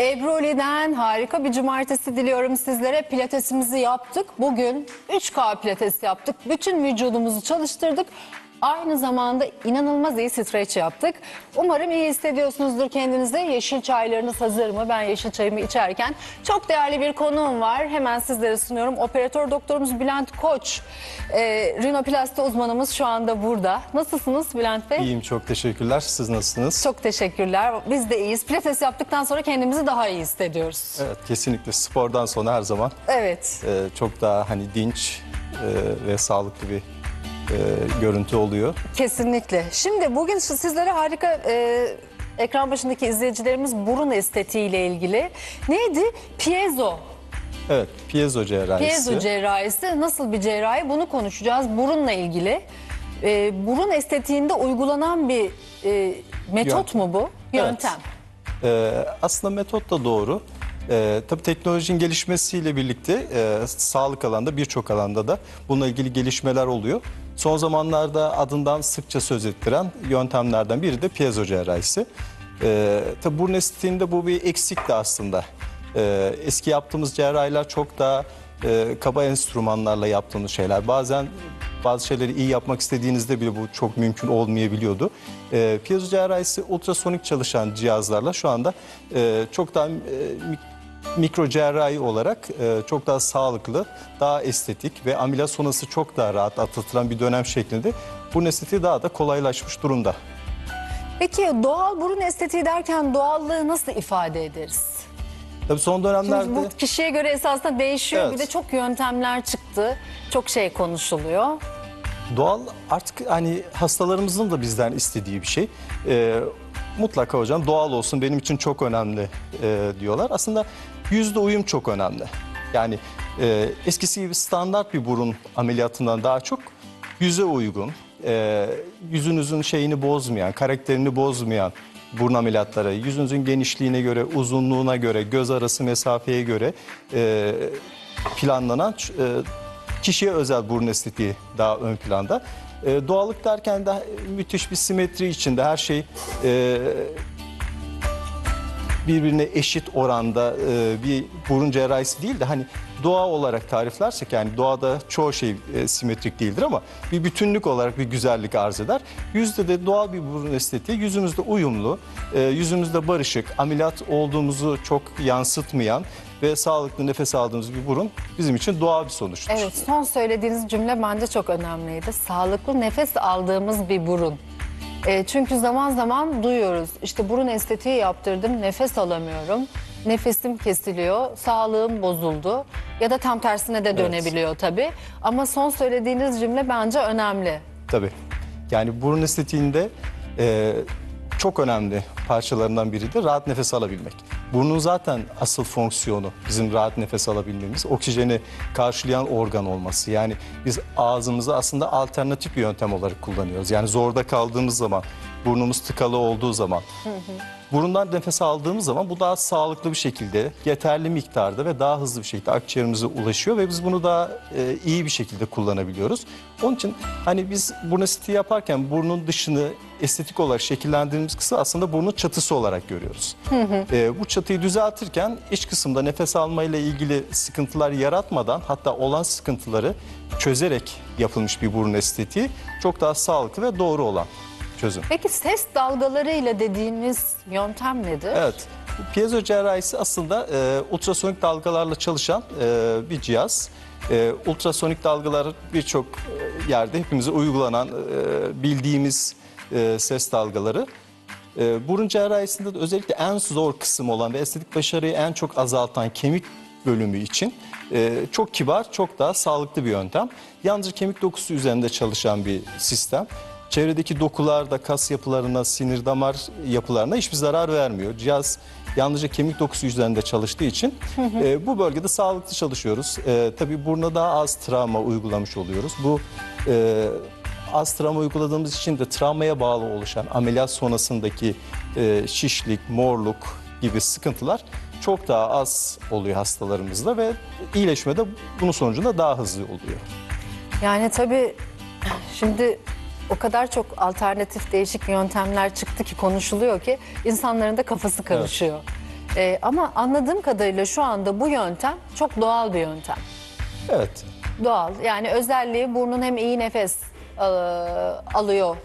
Ebroli'den harika bir cumartesi diliyorum sizlere. Pilatesimizi yaptık. Bugün 3K pilates yaptık. Bütün vücudumuzu çalıştırdık. Aynı zamanda inanılmaz iyi streç yaptık. Umarım iyi hissediyorsunuzdur kendinizi. Yeşil çaylarınız hazır mı? Ben yeşil çayımı içerken çok değerli bir konuğum var. Hemen sizlere sunuyorum. Operatör doktorumuz Bülent Koç. Ee, rinoplasti uzmanımız şu anda burada. Nasılsınız Bülent Bey? İyiyim çok teşekkürler. Siz nasılsınız? Çok teşekkürler. Biz de iyiyiz. Pilates yaptıktan sonra kendimizi daha iyi hissediyoruz. Evet kesinlikle spordan sonra her zaman Evet. e, çok daha hani dinç e, ve sağlıklı bir e, görüntü oluyor. Kesinlikle. Şimdi bugün sizlere harika e, ekran başındaki izleyicilerimiz burun estetiği ile ilgili. Neydi? Piezo. Evet piezo cerrahisi. Piezo cerrahisi nasıl bir cerrahi bunu konuşacağız. Burunla ilgili. E, burun estetiğinde uygulanan bir e, metot Yöntem. mu bu? Yöntem. E, aslında metot da doğru. E, tabii teknolojinin gelişmesiyle birlikte e, sağlık alanda birçok alanda da bununla ilgili gelişmeler oluyor. Son zamanlarda adından sıkça söz ettiren yöntemlerden biri de piezo cerrahisi. E, tabii burun estetiğinde bu bir eksikti aslında. E, eski yaptığımız cerrahiler çok daha e, kaba enstrümanlarla yaptığımız şeyler. Bazen bazı şeyleri iyi yapmak istediğinizde bile bu çok mümkün olmayabiliyordu. E, piezo cerrahisi ultrasonik çalışan cihazlarla şu anda e, çok daha e, mikro cerrahi olarak e, çok daha sağlıklı, daha estetik ve ameliyat sonrası çok daha rahat atlatılan bir dönem şeklinde burun estetiği daha da kolaylaşmış durumda. Peki doğal burun estetiği derken doğallığı nasıl ifade ederiz? Tabii son Şimdi dönemlerde bu kişiye göre esasında değişiyor. Evet. Bir de çok yöntemler çıktı. Çok şey konuşuluyor. Doğal artık hani hastalarımızın da bizden istediği bir şey. Ee, mutlaka hocam doğal olsun benim için çok önemli e, diyorlar. Aslında yüzde uyum çok önemli. Yani e, eskisi gibi standart bir burun ameliyatından daha çok yüze uygun, e, yüzünüzün şeyini bozmayan, karakterini bozmayan burun ameliyatları, yüzünüzün genişliğine göre, uzunluğuna göre, göz arası mesafeye göre e, planlanan e, kişiye özel burun estetiği daha ön planda. E, doğallık derken de müthiş bir simetri içinde. Her şey e, birbirine eşit oranda e, bir burun cerrahisi değil de hani doğa olarak tariflersek yani doğada çoğu şey e, simetrik değildir ama bir bütünlük olarak bir güzellik arz eder. Yüzde de doğal bir burun estetiği yüzümüzde uyumlu, e, yüzümüzde barışık, ameliyat olduğumuzu çok yansıtmayan ve sağlıklı nefes aldığımız bir burun bizim için doğal bir sonuçtur. Evet son söylediğiniz cümle bence çok önemliydi. Sağlıklı nefes aldığımız bir burun. E, çünkü zaman zaman duyuyoruz işte burun estetiği yaptırdım nefes alamıyorum. Nefesim kesiliyor, sağlığım bozuldu ya da tam tersine de dönebiliyor tabii. Ama son söylediğiniz cümle bence önemli. Tabii. Yani burun estetiğinde e, çok önemli parçalarından biri de rahat nefes alabilmek. Burnun zaten asıl fonksiyonu bizim rahat nefes alabilmemiz, oksijeni karşılayan organ olması. Yani biz ağzımızı aslında alternatif bir yöntem olarak kullanıyoruz. Yani zorda kaldığımız zaman, burnumuz tıkalı olduğu zaman. Burundan nefes aldığımız zaman bu daha sağlıklı bir şekilde, yeterli miktarda ve daha hızlı bir şekilde akciğerimize ulaşıyor ve biz bunu daha e, iyi bir şekilde kullanabiliyoruz. Onun için hani biz burun estetiği yaparken burnun dışını estetik olarak şekillendirdiğimiz kısmı aslında burnun çatısı olarak görüyoruz. E, bu çatıyı düzeltirken iç kısımda nefes almayla ilgili sıkıntılar yaratmadan hatta olan sıkıntıları çözerek yapılmış bir burun estetiği çok daha sağlıklı ve doğru olan çözüm. Peki ses dalgalarıyla dediğimiz yöntem nedir? Evet. Piezo cerrahisi aslında e, ultrasonik dalgalarla çalışan e, bir cihaz. E, ultrasonik dalgalar birçok e, yerde hepimize uygulanan e, bildiğimiz e, ses dalgaları. E, burun cerrahisinde de özellikle en zor kısım olan ve estetik başarıyı en çok azaltan kemik bölümü için e, çok kibar, çok daha sağlıklı bir yöntem. Yalnızca kemik dokusu üzerinde çalışan bir sistem. Çevredeki dokularda, kas yapılarına, sinir damar yapılarına hiçbir zarar vermiyor. Cihaz yalnızca kemik dokusu üzerinde çalıştığı için e, bu bölgede sağlıklı çalışıyoruz. E, tabii buruna daha az travma uygulamış oluyoruz. Bu e, az travma uyguladığımız için de travmaya bağlı oluşan ameliyat sonrasındaki e, şişlik, morluk gibi sıkıntılar çok daha az oluyor hastalarımızda ve iyileşme de bunun sonucunda daha hızlı oluyor. Yani tabii şimdi o kadar çok alternatif değişik yöntemler çıktı ki konuşuluyor ki insanların da kafası karışıyor. Ee, ama anladığım kadarıyla şu anda bu yöntem çok doğal bir yöntem. Evet. Doğal. Yani özelliği burnun hem iyi nefes e, alıyor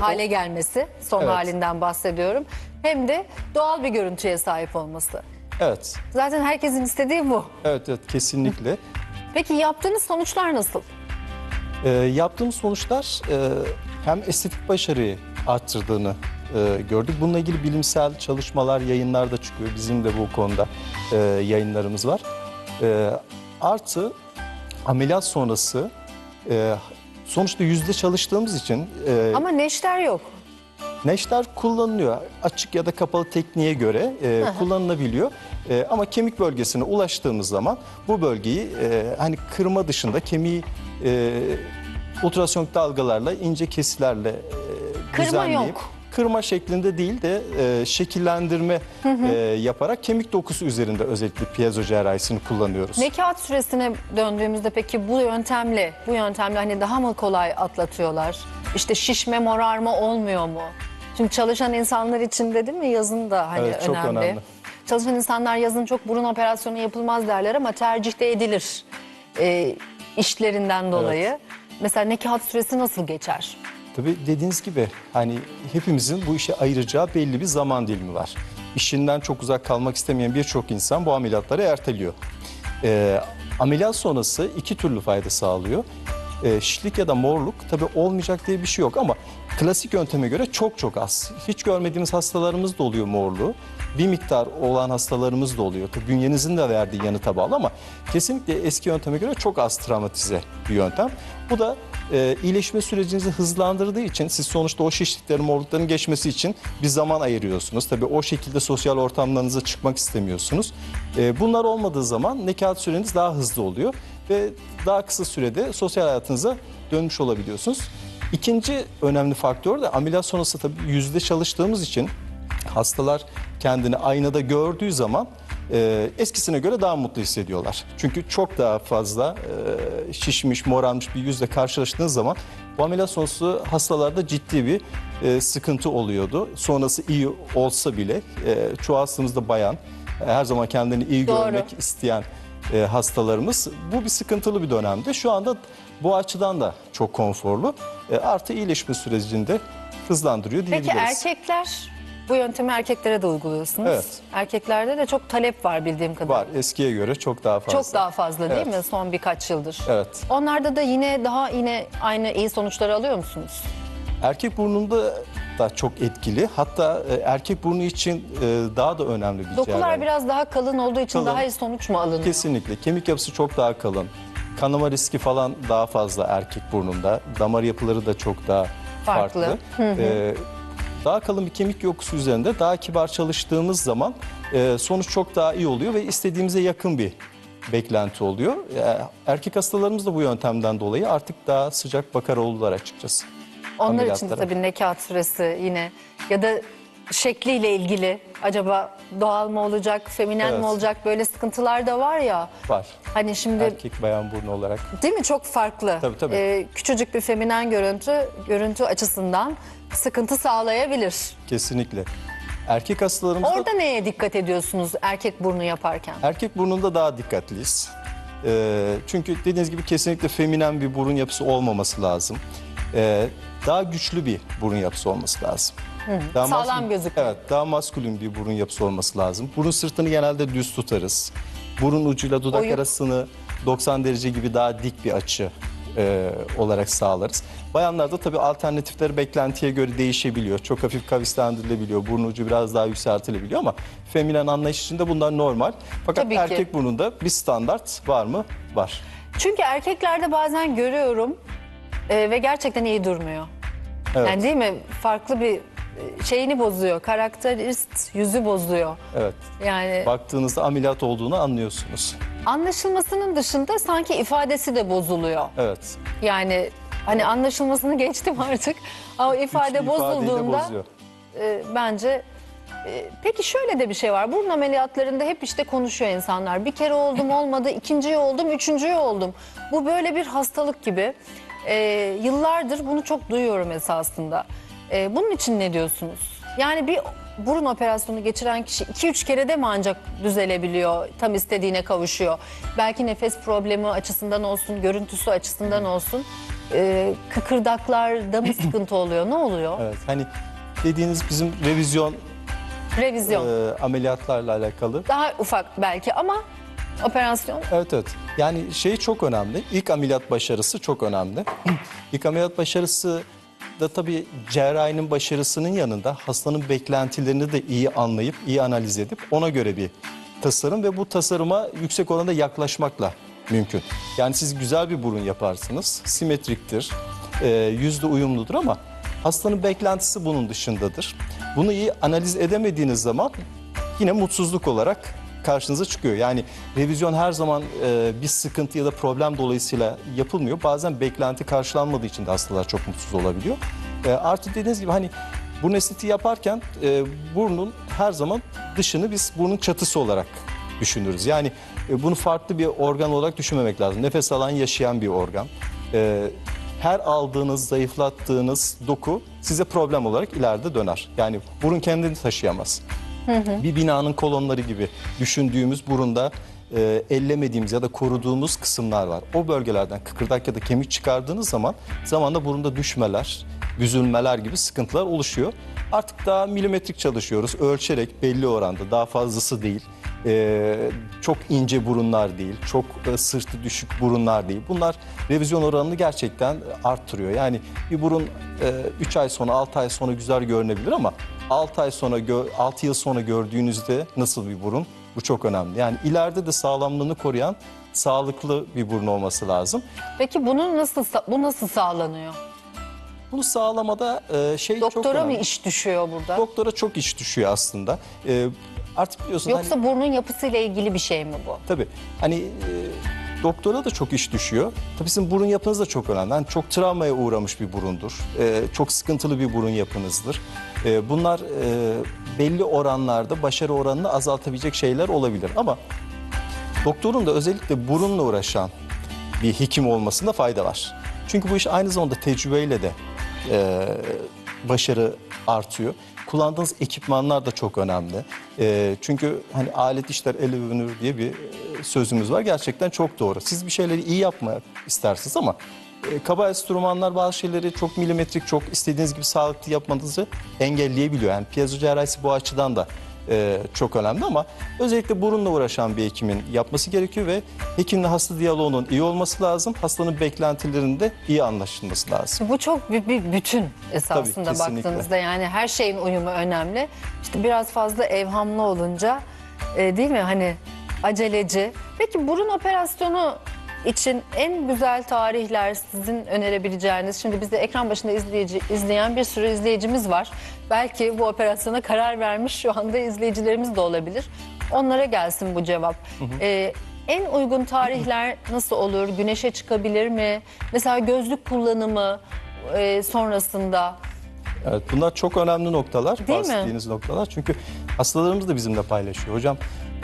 hale gelmesi, son Evet. halinden bahsediyorum. Hem de doğal bir görüntüye sahip olması. Evet. Zaten herkesin istediği bu. Evet, evet kesinlikle. Peki yaptığınız sonuçlar nasıl? Ee, yaptığımız sonuçlar e, hem estetik başarıyı arttırdığını e, gördük. Bununla ilgili bilimsel çalışmalar, yayınlar da çıkıyor. Bizim de bu konuda e, yayınlarımız var. E, artı ameliyat sonrası e, sonuçta yüzde çalıştığımız için e, Ama neşter yok. Neşter kullanılıyor. Açık ya da kapalı tekniğe göre e, kullanılabiliyor. E, ama kemik bölgesine ulaştığımız zaman bu bölgeyi e, hani kırma dışında kemiği e, ultrasonik dalgalarla ince kesilerle e, Kırma düzenleyip yok. kırma şeklinde değil de e, şekillendirme e, yaparak kemik dokusu üzerinde özellikle piezo cerrahisini kullanıyoruz. Nekat süresine döndüğümüzde peki bu yöntemle, bu yöntemle hani daha mı kolay atlatıyorlar? İşte şişme, morarma olmuyor mu? Çünkü çalışan insanlar için dedim mi yazın da hani Evet, çok önemli. Çalışan insanlar yazın çok burun operasyonu yapılmaz derler ama tercih de edilir e, işlerinden dolayı. Mesela nekat süresi nasıl geçer? Tabii dediğiniz gibi hani hepimizin bu işe ayıracağı belli bir zaman dilimi var. İşinden çok uzak kalmak istemeyen birçok insan bu ameliyatları erteliyor. Ee, ameliyat sonrası iki türlü fayda sağlıyor. Ee, şişlik ya da morluk tabii olmayacak diye bir şey yok ama klasik yönteme göre çok çok az. Hiç görmediğimiz hastalarımız da oluyor morluğu. Bir miktar olan hastalarımız da oluyor. Tabii bünyenizin de verdiği yanıta bağlı ama kesinlikle eski yönteme göre çok az travmatize bir yöntem. Bu da e, iyileşme sürecinizi hızlandırdığı için siz sonuçta o şişliklerin, morlukların geçmesi için bir zaman ayırıyorsunuz. Tabii o şekilde sosyal ortamlarınıza çıkmak istemiyorsunuz. E, bunlar olmadığı zaman nekat süreniz daha hızlı oluyor ve daha kısa sürede sosyal hayatınıza dönmüş olabiliyorsunuz. İkinci önemli faktör de ameliyat sonrası tabii yüzde çalıştığımız için hastalar kendini aynada gördüğü zaman e, eskisine göre daha mutlu hissediyorlar. Çünkü çok daha fazla e, şişmiş, morarmış bir yüzle karşılaştığınız zaman bu ameliyat sonrası hastalarda ciddi bir e, sıkıntı oluyordu. Sonrası iyi olsa bile e, çoğu hastamızda bayan, e, her zaman kendini iyi Doğru. görmek isteyen e, hastalarımız. Bu bir sıkıntılı bir dönemde. Şu anda bu açıdan da çok konforlu. E, artı iyileşme sürecinde hızlandırıyor Peki diyebiliriz. erkekler, bu yöntemi erkeklere de uyguluyorsunuz. Evet. Erkeklerde de çok talep var bildiğim kadarıyla. Var eskiye göre çok daha fazla. Çok daha fazla değil Evet. mi son birkaç yıldır? Evet. Onlarda da yine daha yine aynı iyi sonuçları alıyor musunuz? Erkek burnunda da çok etkili. Hatta e, erkek burnu için e, daha da önemli bir Dokular cerrahi. biraz daha kalın olduğu için Kalın. daha iyi sonuç mu alınıyor? Kesinlikle. Kemik yapısı çok daha kalın. Kanama riski falan daha fazla erkek burnunda. Damar yapıları da çok daha Farklı. farklı. E, daha kalın bir kemik dokusu üzerinde daha kibar çalıştığımız zaman e, sonuç çok daha iyi oluyor ve istediğimize yakın bir beklenti oluyor. E, erkek hastalarımız da bu yöntemden dolayı artık daha sıcak bakar oldular açıkçası. Onlar için de tabii nekat süresi yine ya da şekliyle ilgili acaba doğal mı olacak, feminen mi Evet. olacak böyle sıkıntılar da var ya. Var. Hani şimdi Erkek bayan burnu olarak. değil mi çok farklı. Tabii, tabii. Ee, küçücük bir feminen görüntü görüntü açısından sıkıntı sağlayabilir. Kesinlikle. Erkek hastalarımızda Orada neye dikkat ediyorsunuz erkek burnu yaparken? erkek burnunda daha dikkatliyiz. Ee, çünkü dediğiniz gibi kesinlikle feminen bir burun yapısı olmaması lazım. Ee, daha güçlü bir burun yapısı olması lazım. Daha Sağlam gözüküyor. Evet, daha maskülün bir burun yapısı olması lazım. Burun sırtını genelde düz tutarız. Burun ucuyla dudak Oyuk. arasını 90 derece gibi daha dik bir açı e, olarak sağlarız. Bayanlarda tabii alternatifleri beklentiye göre değişebiliyor. Çok hafif kavislendirilebiliyor. Burun ucu biraz daha yükseltilebiliyor ama feminen anlayış içinde bunlar normal. Fakat Tabii ki. erkek burnunda bir standart var mı? Var. Çünkü erkeklerde bazen görüyorum e, ve gerçekten iyi durmuyor. Evet. Yani değil mi? Farklı bir şeyini bozuyor. Karakterist yüzü bozuyor. Evet. Yani Baktığınızda ameliyat olduğunu anlıyorsunuz. anlaşılmasının dışında sanki ifadesi de bozuluyor. Evet. Yani hani anlaşılmasını geçtim artık. Ama ifade ifadeyi de bozulduğunda bozuyor. e, bence e, peki şöyle de bir şey var. Burun ameliyatlarında hep işte konuşuyor insanlar. Bir kere oldum olmadı, ikinciyi oldum, üçüncüyü oldum. Bu böyle bir hastalık gibi. E, yıllardır bunu çok duyuyorum esasında. E, bunun için ne diyorsunuz? Yani bir burun operasyonu geçiren kişi 2-3 kere de mi ancak düzelebiliyor, tam istediğine kavuşuyor? Belki nefes problemi açısından olsun, görüntüsü açısından olsun. Ee, kıkırdaklarda mı sıkıntı oluyor? Ne oluyor? Evet hani dediğiniz bizim revizyon Revizyon. e, ameliyatlarla alakalı. Daha ufak belki ama operasyon Evet evet. Yani şey çok önemli. İlk ameliyat başarısı çok önemli. İlk ameliyat başarısı da tabii cerrahinin başarısının yanında hastanın beklentilerini de iyi anlayıp, iyi analiz edip ona göre bir tasarım ve bu tasarıma yüksek oranda yaklaşmakla mümkün. Yani siz güzel bir burun yaparsınız, simetriktir, e, yüzde uyumludur ama hastanın beklentisi bunun dışındadır. Bunu iyi analiz edemediğiniz zaman yine mutsuzluk olarak karşınıza çıkıyor. Yani revizyon her zaman e, bir sıkıntı ya da problem dolayısıyla yapılmıyor. Bazen beklenti karşılanmadığı için de hastalar çok mutsuz olabiliyor. E, artı dediğiniz gibi hani burun estetiği yaparken e, burnun her zaman dışını biz burnun çatısı olarak düşünürüz. Yani e, bunu farklı bir organ olarak düşünmemek lazım. Nefes alan yaşayan bir organ. E, her aldığınız, zayıflattığınız doku size problem olarak ileride döner. Yani burun kendini taşıyamaz bir binanın kolonları gibi düşündüğümüz burunda e, ellemediğimiz ya da koruduğumuz kısımlar var. O bölgelerden kıkırdak ya da kemik çıkardığınız zaman zamanla burunda düşmeler, büzülmeler gibi sıkıntılar oluşuyor. Artık daha milimetrik çalışıyoruz. Ölçerek belli oranda daha fazlası değil. E, çok ince burunlar değil, çok e, sırtı düşük burunlar değil. Bunlar revizyon oranını gerçekten arttırıyor. Yani bir burun 3 ay sonra, 6 ay sonra güzel görünebilir ama 6 ay sonra, 6 yıl sonra gördüğünüzde nasıl bir burun? Bu çok önemli. Yani ileride de sağlamlığını koruyan sağlıklı bir burun olması lazım. Peki bunun nasıl bu nasıl sağlanıyor? Bunu sağlamada e, şey çok Doktora mı iş düşüyor burada? Doktora çok iş düşüyor aslında. E, artık biliyorsun hani- Yoksa burnun yapısıyla ilgili bir şey mi bu? Tabii. Hani e, doktora da çok iş düşüyor. Tabii sizin burun yapınız da çok önemli. Yani çok travmaya uğramış bir burundur. E, çok sıkıntılı bir burun yapınızdır. E, bunlar e, belli oranlarda başarı oranını azaltabilecek şeyler olabilir. Ama doktorun da özellikle burunla uğraşan bir hekim olmasında fayda var. Çünkü bu iş aynı zamanda tecrübeyle de e, başarı artıyor. Kullandığınız ekipmanlar da çok önemli. E, çünkü hani alet işler el övünür diye bir e, sözümüz var. Gerçekten çok doğru. Siz bir şeyleri iyi yapmak istersiniz ama e, kaba enstrümanlar bazı şeyleri çok milimetrik, çok istediğiniz gibi sağlıklı yapmanızı engelleyebiliyor. Yani piezo cerrahisi bu açıdan da e, çok önemli ama özellikle burunla uğraşan bir hekimin yapması gerekiyor ve hekimle hasta diyaloğunun iyi olması lazım. Hastanın beklentilerinde iyi anlaşılması lazım. Bu çok büyük bir bütün esasında Tabii, kesinlikle. baktığınızda yani her şeyin uyumu önemli. İşte biraz fazla evhamlı olunca e, değil mi hani aceleci. Peki burun operasyonu için en güzel tarihler sizin önerebileceğiniz şimdi bizi ekran başında izleyici, izleyen bir sürü izleyicimiz var. Belki bu operasyona karar vermiş şu anda izleyicilerimiz de olabilir. Onlara gelsin bu cevap. E, en uygun tarihler nasıl olur? Güneşe çıkabilir mi? Mesela gözlük kullanımı e, sonrasında Evet, bunlar çok önemli noktalar, Değil mi? bahsettiğiniz noktalar. Çünkü hastalarımız da bizimle paylaşıyor. Hocam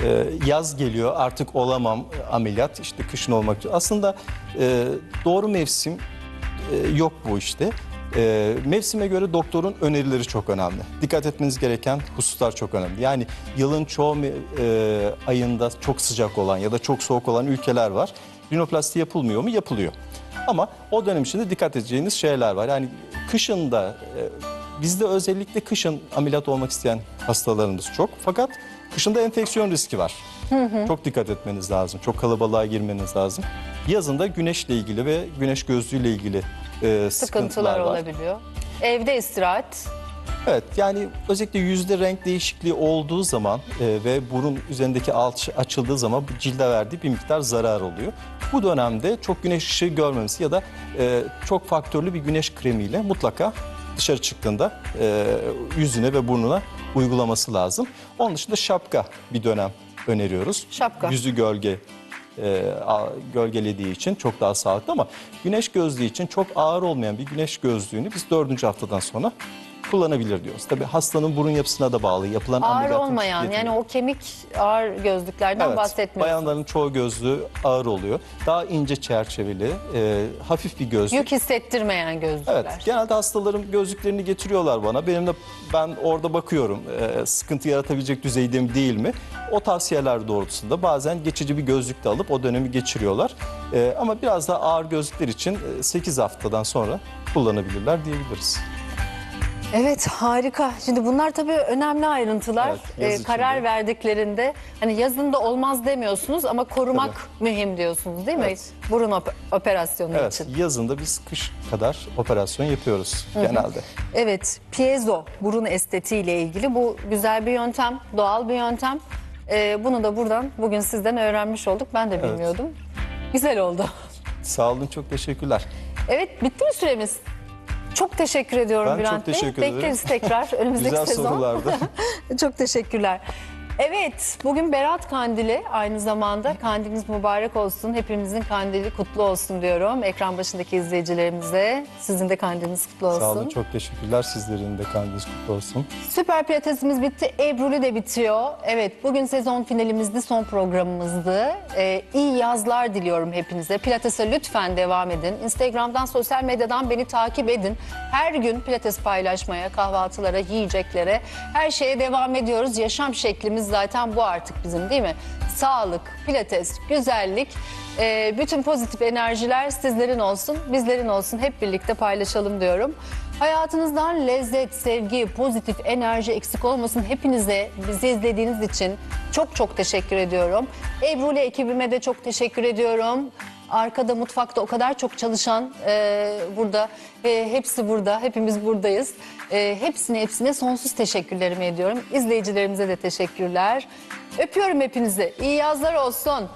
e, yaz geliyor artık olamam ameliyat, işte kışın olmak. Aslında e, doğru mevsim e, yok bu işte. E, mevsime göre doktorun önerileri çok önemli. Dikkat etmeniz gereken hususlar çok önemli. Yani yılın çoğu ayında çok sıcak olan ya da çok soğuk olan ülkeler var. Rinoplasti yapılmıyor mu? Yapılıyor. Ama o dönem içinde dikkat edeceğiniz şeyler var. Yani kışın da e, bizde özellikle kışın ameliyat olmak isteyen hastalarımız çok. Fakat kışında enfeksiyon riski var. Çok dikkat etmeniz lazım. Çok kalabalığa girmeniz lazım. Yazında güneşle ilgili ve güneş gözlüğüyle ilgili e, sıkıntılar, sıkıntılar var. olabiliyor. Evde istirahat. Evet yani özellikle yüzde renk değişikliği olduğu zaman e, ve burun üzerindeki alç açıldığı zaman bu cilde verdiği bir miktar zarar oluyor. Bu dönemde çok güneş ışığı görmemesi ya da e, çok faktörlü bir güneş kremiyle mutlaka dışarı çıktığında e, yüzüne ve burnuna uygulaması lazım. Onun dışında şapka bir dönem öneriyoruz. Şapka. Yüzü gölge e, gölgelediği için çok daha sağlıklı ama güneş gözlüğü için çok ağır olmayan bir güneş gözlüğünü biz dördüncü haftadan sonra kullanabilir diyoruz. Tabii hastanın burun yapısına da bağlı. Yapılan Ağır ameliyatın olmayan ciddiyetine yani o kemik ağır gözlüklerden Evet, bahsetmiyorsunuz. bayanların çoğu gözlüğü ağır oluyor. Daha ince çerçeveli, e, hafif bir gözlük. Yük hissettirmeyen gözlükler. Evet, genelde hastalarım gözlüklerini getiriyorlar bana. Benim de ben orada bakıyorum e, sıkıntı yaratabilecek düzeyde mi değil mi? O tavsiyeler doğrultusunda bazen geçici bir gözlük de alıp o dönemi geçiriyorlar. E, ama biraz daha ağır gözlükler için e, 8 haftadan sonra kullanabilirler diyebiliriz. Evet harika. Şimdi bunlar tabii önemli ayrıntılar. Evet, yaz Ee, karar de. verdiklerinde hani yazında olmaz demiyorsunuz ama korumak mühim diyorsunuz değil mi? Evet. Burun op- operasyonu Evet, için. yazında biz kış kadar operasyon yapıyoruz genelde. Evet, piezo burun estetiği ile ilgili bu güzel bir yöntem, doğal bir yöntem. Ee, bunu da buradan bugün sizden öğrenmiş olduk. Ben de bilmiyordum. Güzel oldu. Sağ olun, çok teşekkürler. Evet, bitti mi süremiz? Çok teşekkür ediyorum Ben çok Bülent Bey. teşekkür ederim. Bekleriz tekrar önümüzdeki Güzel sezon. sorulardı. Çok teşekkürler. Evet, bugün Berat Kandili aynı zamanda kandiliniz mübarek olsun. Hepimizin kandili kutlu olsun diyorum. Ekran başındaki izleyicilerimize sizin de kandiliniz kutlu olsun. Sağ olun, çok teşekkürler. Sizlerin de kandiliniz kutlu olsun. Süper Pilatesimiz bitti. Ebru'lu de bitiyor. Evet bugün sezon finalimizdi, son programımızdı. Ee, iyi yazlar diliyorum hepinize. Pilates'e lütfen devam edin. Instagram'dan, sosyal medyadan beni takip edin. Her gün Pilates paylaşmaya, kahvaltılara, yiyeceklere, her şeye devam ediyoruz. Yaşam şeklimiz zaten bu artık bizim değil mi? Sağlık, Pilates, güzellik, ee, bütün pozitif enerjiler sizlerin olsun, bizlerin olsun. Hep birlikte paylaşalım diyorum. Hayatınızdan lezzet, sevgi, pozitif enerji eksik olmasın. Hepinize bizi izlediğiniz için çok çok teşekkür ediyorum. Ebru ile ekibime de çok teşekkür ediyorum. Arkada mutfakta o kadar çok çalışan e, burada, e, hepsi burada, hepimiz buradayız. E, hepsine hepsine sonsuz teşekkürlerimi ediyorum. İzleyicilerimize de teşekkürler. Öpüyorum hepinizi. İyi yazlar olsun.